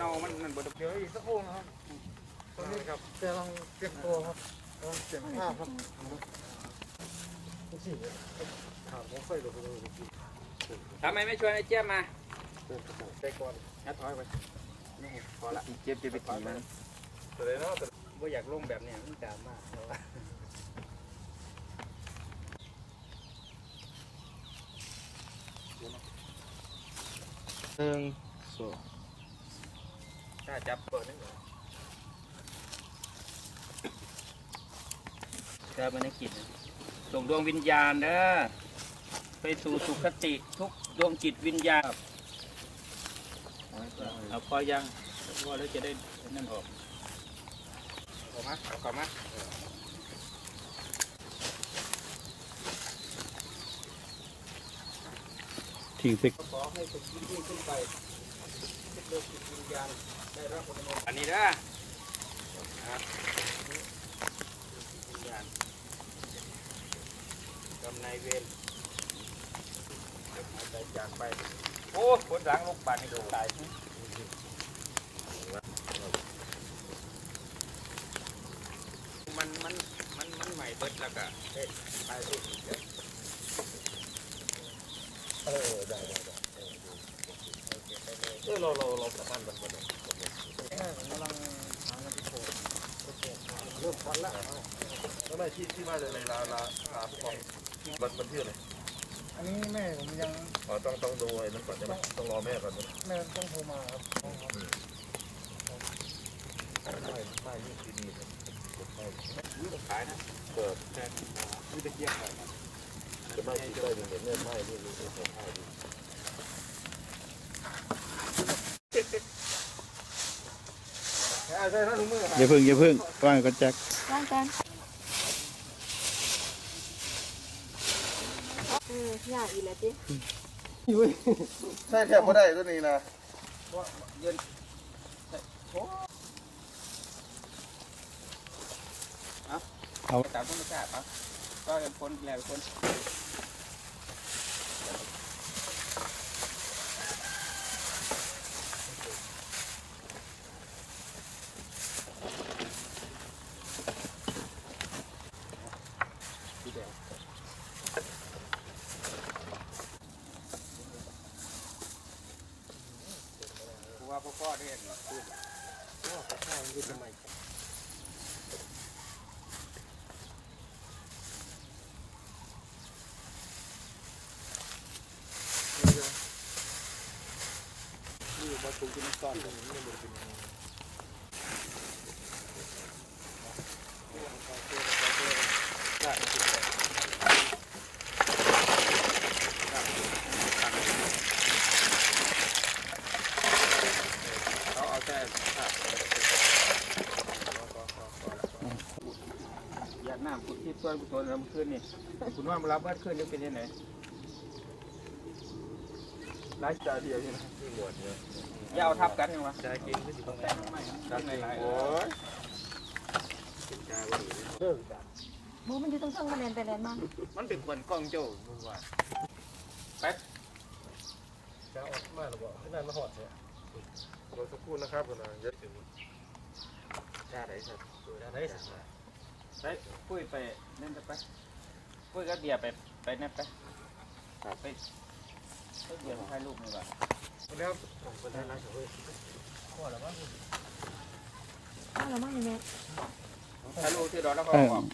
เน่ามันนั่นบ่ได้เดี๋ยวอีกสักครู่นะครับตอนนี้ครับจะลองเตรียมตัวครับลองเตรียมภาพครับนี่สิถามผมไฟหรือเปล่าทำไมไม่ชวนไอ้เจี๊ยบมาใจก่อนงัดถอยไปนี่พอละเจี๊ยบจะไปขี่มันแต่เลยเนาะแต่บ่อยากลงแบบเนี้ยมันดราม่าเพราะว่าหนึ่งสอง ถ้าจับเปิดนี่ก็มันกิจส่งดวงวิญญาณเด้อไปสู่สุคติทุกดวงจิตวิญญาณเอาพอยังพอแล้วจะได้นั่นออกเอามาเอาเข้ามาทิ้งไปขอให้สุขยิ่งขึ้นไปทุกดวงจิตวิญญาณ อันนี้นะกำนายเวรหายใจจากไป โอ้ผลหลังลูกปานนี่ตายมันมันมันมันใหม่เบิดแล้วก็เอ๊ะไปเอ๊ะเดี๋ยวเออได้ได้ได้เออเราเราเราประกันมันมัน ผมกำลังหาเงินที่โผล่เริ่มฟันละแล้วไม่ที่ที่ว่าจะในลาลาลาผู้กองมันมันเพื่ออะไรอันนี้แม่ผมยังอ๋อต้องต้องดูไอ้นั่นก่อนใช่ไหมต้องรอแม่ก่อนแม่ต้องโทรมาครับไม่ไม่นี่คือดีเลยไม่ขายนะเปิดแต่นี่ตะเกียบเลยจะไม่ที่ได้เห็นเนี่ยไม่นี่นี่ของข้าวดีใช่ใช่ ออย่าพึ่งอย่าพึ่งว่างก็แจ็คว่างกันเออยากอีกแล้วจิใช่แทบไม่ได้ตัวนี้นะเอาตามธรรมชาติครับก็เป็นคนแหลกคน กูว่าพ่อพ่อได้เห็นพูดนี่มาถูกกินก่อนเลยไม่ได้กินเลยเอาแต่อยาก น้ำกุดที่ส่วนกุศลเราขึ้นนี่คุณว่ามารับวัดขึ้นนี่เป็นยังไงไลฟ์สไตล์เดียวใช่ไหมที่หมวดเนี่ยอย่าเอาทับกันยังวะใจกินก็สิบแต่งไม่ได้ไม่หลายโอ้ยกินใจว่าเลิกกันมือมันอยู่ตรงช่องคะแนนไปแลนมากมันเป็นคนกล้องโจ้มึงว่าแป๊บจะออกมาหรือเปล่าที่นั่นมาหอดเนี่ยเราสักครู่นะครับคุณนะเยอะถึงชาไหนสัตว์ได้สัก ไปคุยไปนั่นไปคุยกับเดียไปไปนั่นไปไปไปเดียถ่ายรูปนี่ว่ะแล้วผมเป็นนักเว้ยอ้าวแล้วมั้งเนี่ยแม่ถ่ายรูปที่เราแล้วก็เออบอก